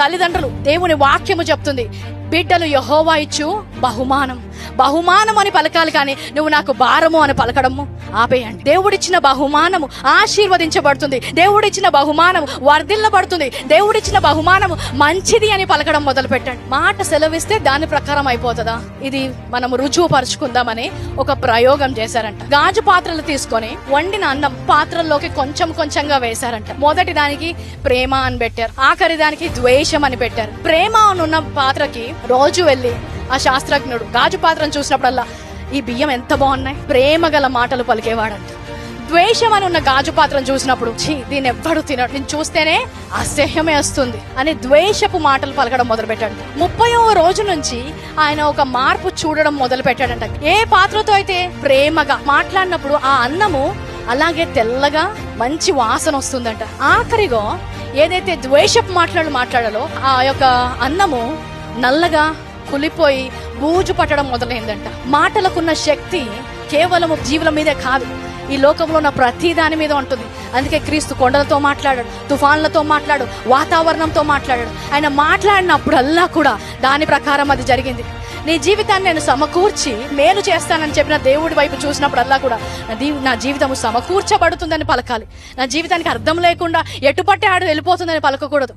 తల్లిదండ్రులు దేవుని వాక్యము చెప్తుంది బిడ్డలు యహోవా ఇచ్చు బహుమానం. బహుమానం అని పలకాలి కానీ నువ్వు నాకు భారము అని పలకడము ఆపేయండి. దేవుడిచ్చిన బహుమానము ఆశీర్వదించబడుతుంది. దేవుడిచ్చిన బహుమానము వర్ధిల్లబడుతుంది. దేవుడిచ్చిన బహుమానము మంచిది అని పలకడం మొదలు పెట్టండి మాట సెలవిస్తే దాని ప్రకారం అయిపోతుందా? ఇది మనం రుజువు పరుచుకుందామని ఒక ప్రయోగం చేశారంట. గాజు పాత్రలు తీసుకొని వండిన అన్నం పాత్రల్లోకి కొంచెం కొంచెంగా వేశారంట. మొదటి దానికి ప్రేమ అని పెట్టారు. ఆఖరి దానికి ద్వేషం అని పెట్టారు. ప్రేమ అని ఉన్న పాత్రకి రోజు వెళ్ళి ఆ శాస్త్రజ్ఞుడు గాజు పాత్రను చూసినప్పుడల్లా ఈ బియ్యం ఎంత బాగున్నాయి? ప్రేమ గల మాటలు పలికేవాడంట. ద్వేషం అని ఉన్న గాజు పాత్రను చూసినప్పుడు ఛీ దీన్ని ఎవ్వడు తినడు. నేను చూస్తేనే అసహ్యమే వస్తుంది అని ద్వేషపు మాటలు పలకడం మొదలు పెట్టాడు ముప్పయో రోజు నుంచి ఆయన ఒక మార్పు చూడడం మొదలు పెట్టాడంట ఏ పాత్రతో అయితే ప్రేమగా మాట్లాడినప్పుడు ఆ అన్నము అలాగే తెల్లగా మంచి వాసన వస్తుందంట. ఆఖరిగా ఏదైతే ద్వేషపు మాట్లాడు మాట్లాడాలో ఆ యొక్క అన్నము నల్లగా కులిపోయి బూజు పట్టడం మొదలైందంట. మాటలకున్న శక్తి కేవలము జీవుల మీదే కాదు. ఈ లోకంలో ఉన్న ప్రతి దాని మీద ఉంటుంది. అందుకే క్రీస్తు కొండలతో మాట్లాడాడు తుఫాన్లతో మాట్లాడు వాతావరణంతో మాట్లాడాడు. ఆయన మాట్లాడినప్పుడల్లా కూడా దాని ప్రకారం అది జరిగింది. నీ జీవితాన్ని నేను సమకూర్చి మేలు చేస్తానని చెప్పిన దేవుడి వైపు చూసినప్పుడల్లా కూడా నా దీ నా జీవితము సమకూర్చబడుతుందని పలకాలి. నా జీవితానికి అర్థం లేకుండా ఎటుపట్టే ఆడు వెళ్ళిపోతుందని పలకకూడదు.